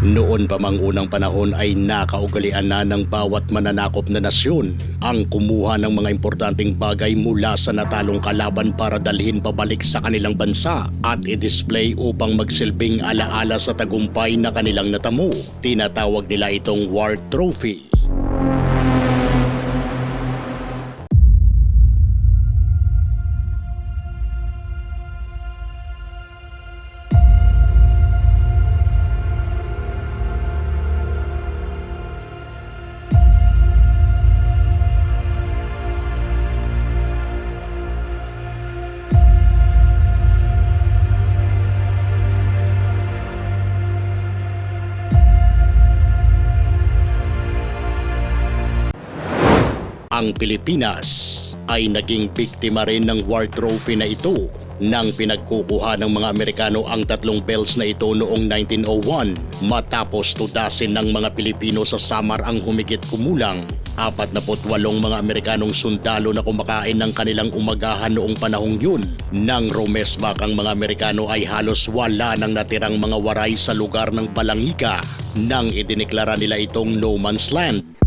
Noon pa mang unang panahon ay nakaugalian na ng bawat mananakop na nasyon ang kumuha ng mga importanteng bagay mula sa natalong kalaban para dalhin pabalik sa kanilang bansa at i-display upang magsilbing alaala sa tagumpay na kanilang natamo. Tinatawag nila itong war trophy. Ang Pilipinas ay naging biktima rin ng war trophy na ito nang pinagkukuha ng mga Amerikano ang tatlong bells na ito noong 1901 matapos tudasin ng mga Pilipino sa Samar ang humigit kumulang 48 mga Amerikanong sundalo na kumakain ng kanilang umagahan noong panahong yun. Nang romesbak ang mga Amerikano ay halos wala nang natirang mga waray sa lugar ng Balangika nang idineklara nila itong no man's land.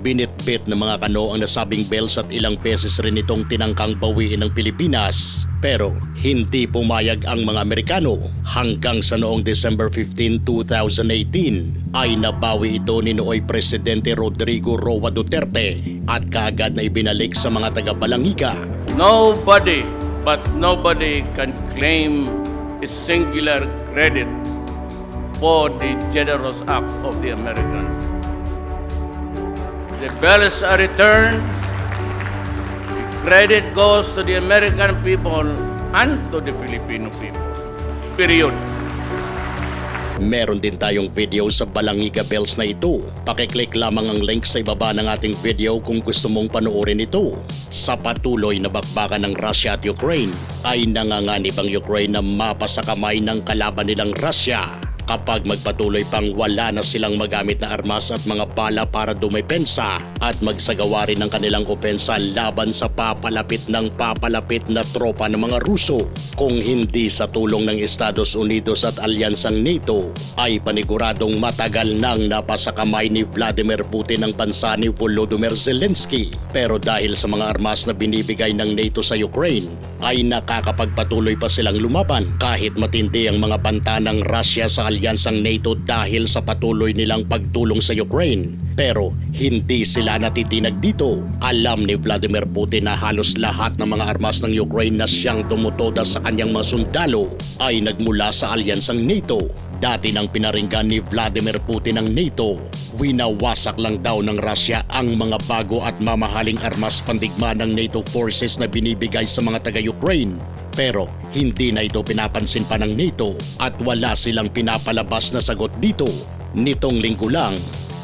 Binitbit ng mga kano ang nasabing bells at ilang beses rin itong tinangkang bawiin ng Pilipinas. Pero hindi pumayag ang mga Amerikano hanggang sa noong December 15, 2018 ay nabawi ito ni nooy Presidente Rodrigo Roa Duterte at kaagad na ibinalik sa mga taga-Balangika. Nobody, but nobody can claim a singular credit for the generous act of the Americans. The bells are returned. The credit goes to the American people and to the Filipino people. Period. Meron din tayong video sa Balangika Bells na ito. Pakiclick lamang ang link sa ibaba ng ating video kung gusto mong panoorin ito. Sa patuloy na bakbakan ng Russia at Ukraine, ay nanganganib ang Ukraine na mapasa kamay ng kalaban nilang Russia kapag magpatuloy pang wala na silang magamit na armas at mga bala para dumepensa at magsagawa rin ng kanilang opensa laban sa papalapit ng papalapit na tropa ng mga Ruso. Kung hindi sa tulong ng Estados Unidos at alyansang NATO, ay paniguradong matagal nang napasa kamay ni Vladimir Putin ang bansa ni Volodymyr Zelensky. Pero dahil sa mga armas na binibigay ng NATO sa Ukraine, ay nakakapagpatuloy pa silang lumaban kahit matindi ang mga banta ng Russia sa alyansang NATO dahil sa patuloy nilang pagtulong sa Ukraine. Pero hindi sila natitinag dito. Alam ni Vladimir Putin na halos lahat ng mga armas ng Ukraine na siyang tumutoda sa kanyang mga sundalo ay nagmula sa alyansang NATO. Dati nang pinaringgan ni Vladimir Putin ang NATO, winawasak lang daw ng Russia ang mga bago at mamahaling armas pandigma ng NATO forces na binibigay sa mga taga-Ukraine. Pero hindi na ito pinapansin pa ng NATO at wala silang pinapalabas na sagot dito. Nitong linggo lang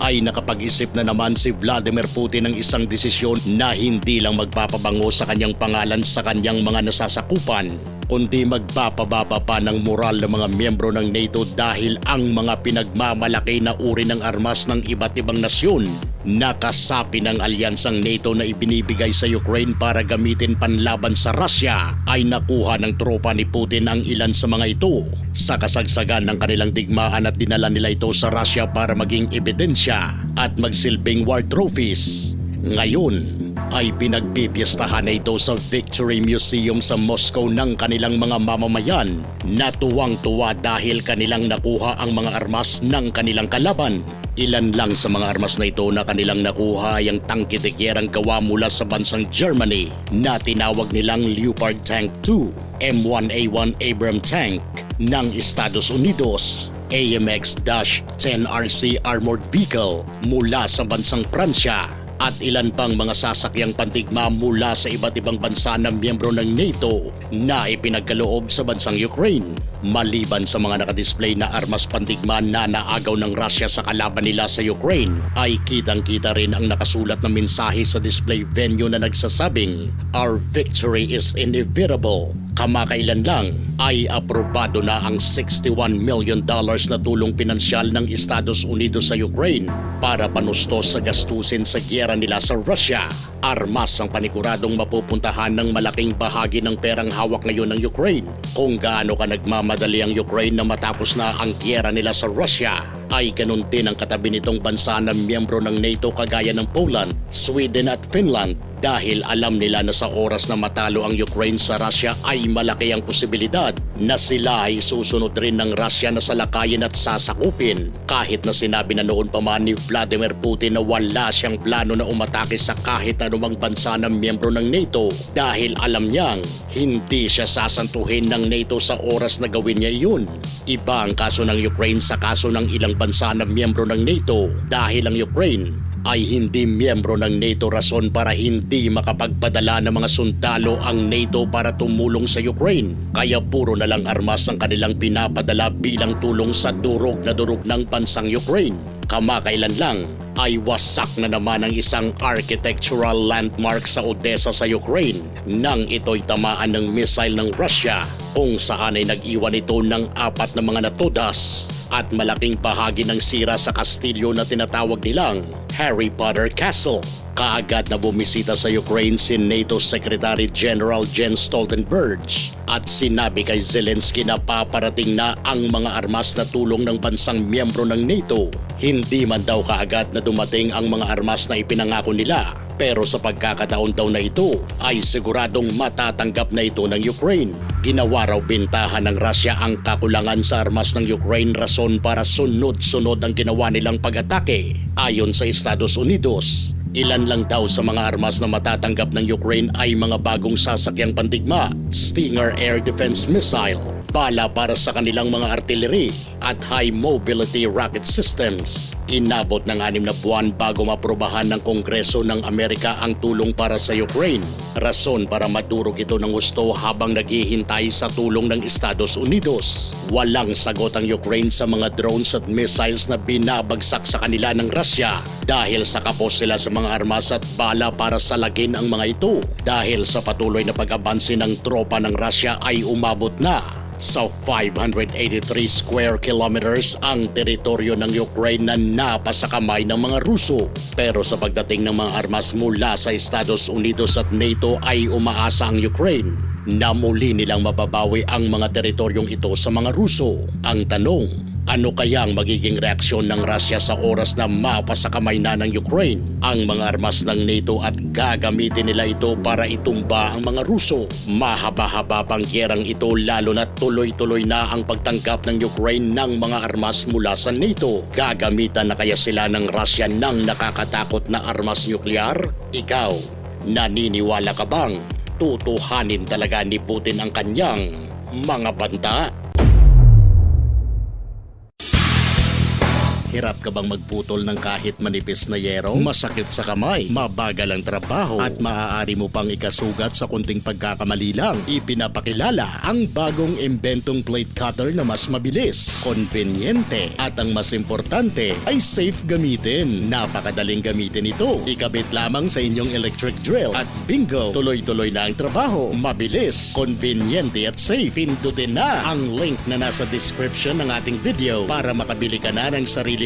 ay nakapag-isip na naman si Vladimir Putin ng isang desisyon na hindi lang magpapabango sa kanyang pangalan sa kanyang mga nasasakupan, kundi magpapababa pa ng moral ng mga miyembro ng NATO dahil ang mga pinagmamalaki na uri ng armas ng iba't ibang nasyon nakasapi ng alyansang NATO na ibinibigay sa Ukraine para gamitin panlaban sa Russia ay nakuha ng tropa ni Putin ang ilan sa mga ito sa kasagsagan ng kanilang digmaan at dinala nila ito sa Russia para maging ebidensya at magsilbing war trophies. Ngayon ay pinagpipiestahan na ito sa Victory Museum sa Moscow ng kanilang mga mamamayan. Na tuwang-tuwa dahil kanilang nakuha ang mga armas ng kanilang kalaban. Ilan lang sa mga armas na ito na kanilang nakuha ay ang gyerang gawa mula sa bansang Germany na tinawag nilang Leopard Tank 2, M1A1 Abram Tank ng Estados Unidos, AMX-10RC Armored Vehicle mula sa bansang Pransya at ilan pang mga sasakyang pantigma mula sa iba't ibang bansa na miyembro ng NATO na ipinagkaloob sa bansang Ukraine. Maliban sa mga nakadisplay na armas pandigma na naagaw ng Russia sa kalaban nila sa Ukraine, ay kitang-kita rin ang nakasulat na mensahe sa display venue na nagsasabing, Our victory is inevitable. Kamakailan lang ay aprobado na ang 61 million dollars na tulong pinansyal ng Estados Unidos sa Ukraine para panustos sa gastusin sa gyera nila sa Russia. Armas ang paniguradong mapupuntahan ng malaking bahagi ng perang hawak ngayon ng Ukraine. Kung gaano ka nagmamadali ang Ukraine na matapos na ang gyera nila sa Russia, ay ganun din ang katabi nitong bansa na miyembro ng NATO kagaya ng Poland, Sweden at Finland dahil alam nila na sa oras na matalo ang Ukraine sa Russia ay malaki ang posibilidad na sila ay susunod rin ng Russia na salakayin at sasakupin kahit na sinabi na noon pa man ni Vladimir Putin na wala siyang plano na umatake sa kahit anumang bansa na miyembro ng NATO dahil alam niyang hindi siya sasantuhin ng NATO sa oras na gawin niya iyon. Iba ang kaso ng Ukraine sa kaso ng ilang bansa na miyembro ng NATO dahil ang Ukraine ay hindi miyembro ng NATO rason para hindi makapagpadala ng mga sundalo ang NATO para tumulong sa Ukraine. Kaya puro na lang armas ang kanilang pinapadala bilang tulong sa durog na durog ng bansang Ukraine. Kamakailan lang ay wasak na naman ang isang architectural landmark sa Odessa sa Ukraine nang ito'y tamaan ng missile ng Russia kung saan ay nag-iwan ito ng apat na mga natodas at malaking bahagi ng sira sa kastilyo na tinatawag nilang Harry Potter Castle. Kaagad na bumisita sa Ukraine si NATO Secretary General Jens Stoltenberg at sinabi kay Zelensky na paparating na ang mga armas na tulong ng bansang miyembro ng NATO. Hindi man daw kaagad na dumating ang mga armas na ipinangako nila pero sa pagkakataon daw na ito ay siguradong matatanggap na ito ng Ukraine. Ginawa raw bintahan ng Russia ang kakulangan sa armas ng Ukraine rason para sunod-sunod ang ginawa nilang pag-atake. Ayon sa Estados Unidos, ilan lang daw sa mga armas na matatanggap ng Ukraine ay mga bagong sasakyang pandigma, Stinger Air Defense Missile, bala para sa kanilang mga artillery at high mobility rocket systems. Inabot ng anim na buwan bago maprobahan ng Kongreso ng Amerika ang tulong para sa Ukraine. Rason para madurog ito ng gusto habang naghihintay sa tulong ng Estados Unidos. Walang sagot ang Ukraine sa mga drones at missiles na binabagsak sa kanila ng Russia dahil sa kapos sila sa mga armas at bala para salagin ang mga ito. Dahil sa patuloy na pag-abansi ng tropa ng Russia ay umabot na sa 583 square kilometers ang teritoryo ng Ukraine na napasa kamay ng mga Ruso. Pero sa pagdating ng mga armas mula sa Estados Unidos at NATO ay umaasa ang Ukraine na muli nilang mababawi ang mga teritoryong ito sa mga Ruso. Ang tanong, ano kaya ang magiging reaksyon ng Russia sa oras na mapasakamay na ng Ukraine ang mga armas ng NATO at gagamitin nila ito para itumba ang mga Ruso? Mahaba-haba pang gyerang ito lalo na tuloy-tuloy na ang pagtangkap ng Ukraine ng mga armas mula sa NATO. Gagamitan na kaya sila ng Russia ng nakakatakot na armas nuklear? Ikaw, naniniwala ka bang tutuhanin talaga ni Putin ang kanyang mga banta? Hirap ka bang magputol ng kahit manipis na yero? Masakit sa kamay, mabagal ang trabaho, at maaari mo pang ikasugat sa kunting pagkakamali lang. Ipinapakilala ang bagong inventong plate cutter na mas mabilis, konbinyente, at ang mas importante ay safe gamitin. Napakadaling gamitin ito. Ikabit lamang sa inyong electric drill at bingo, tuloy-tuloy na ang trabaho. Mabilis, konbinyente at safe. Pindutin na ang link na nasa description ng ating video para makabili ka na ng sarili